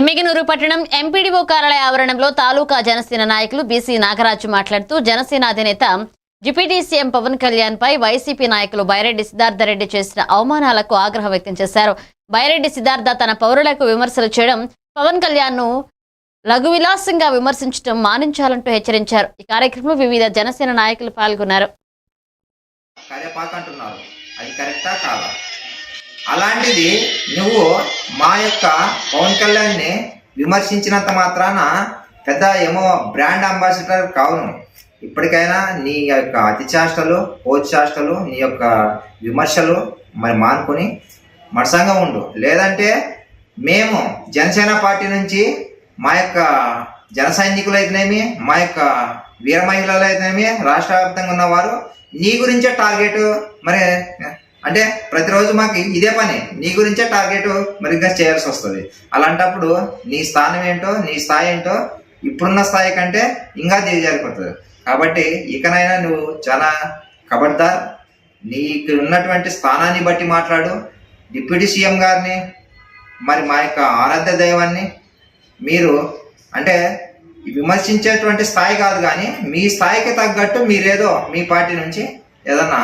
ఎమ్మిగినూరు పట్టణం ఎంపీడీఓ కార్యాలయ ఆవరణంలో తాలూకా జనసేన నాయకులు బీసీ నాగరాజు మాట్లాడుతూ జనసేన అధినేత డిప్యూటీ సీఎం పవన్ కళ్యాణ్ పై వైసీపీ నాయకులు బైరెడ్డి సిద్ధార్థరెడ్డి చేసిన అవమానాలకు ఆగ్రహం వ్యక్తం చేశారు. బైరెడ్డి సిద్ధార్థ తన పౌరులకు విమర్శలు చేయడం పవన్ కళ్యాణ్ను లఘు విలాసంగా విమర్శించడం మానించాలంటూ హెచ్చరించారు. ఈ కార్యక్రమంలో వివిధ జనసేన నాయకులు పాల్గొన్నారు. అది కరెక్టా కాదా? అలాంటిది నువ్వు మా యొక్క పవన్ కళ్యాణ్ని విమర్శించినంత మాత్రాన పెద్ద ఏమో బ్రాండ్ అంబాసిడర్ కావును. ఇప్పటికైనా నీ యొక్క అతి చేష్టలు పోతి నీ యొక్క విమర్శలు మరి మానుకొని మరసంగా ఉండు. లేదంటే మేము జనసేన పార్టీ నుంచి మా యొక్క జన సైనికులు అయితేనేమి మా యొక్క వీర మహిళలు అయితేనేమి రాష్ట్ర వ్యాప్తంగా ఉన్నవారు నీ గురించే టార్గెట్. మరి అంటే ప్రతిరోజు మాకు ఇదే పని. నీ గురించే టార్గెట్ మరిగ్గా చేయాల్సి వస్తుంది. అలాంటప్పుడు నీ స్థానం ఏంటో నీ స్థాయి ఏంటో ఇప్పుడున్న స్థాయి కంటే ఇంకా దిగజారిపోతుంది. కాబట్టి ఇకనైనా నువ్వు చాలా కబడ్దార్. నీకు ఉన్నటువంటి స్థానాన్ని బట్టి మాట్లాడు. డిప్యూటీ సీఎం గారిని మరి మా యొక్క ఆరాధ్య దైవాన్ని మీరు అంటే విమర్శించేటువంటి స్థాయి కాదు కానీ మీ స్థాయికి తగ్గట్టు మీరేదో మీ పార్టీ నుంచి ఏదన్నా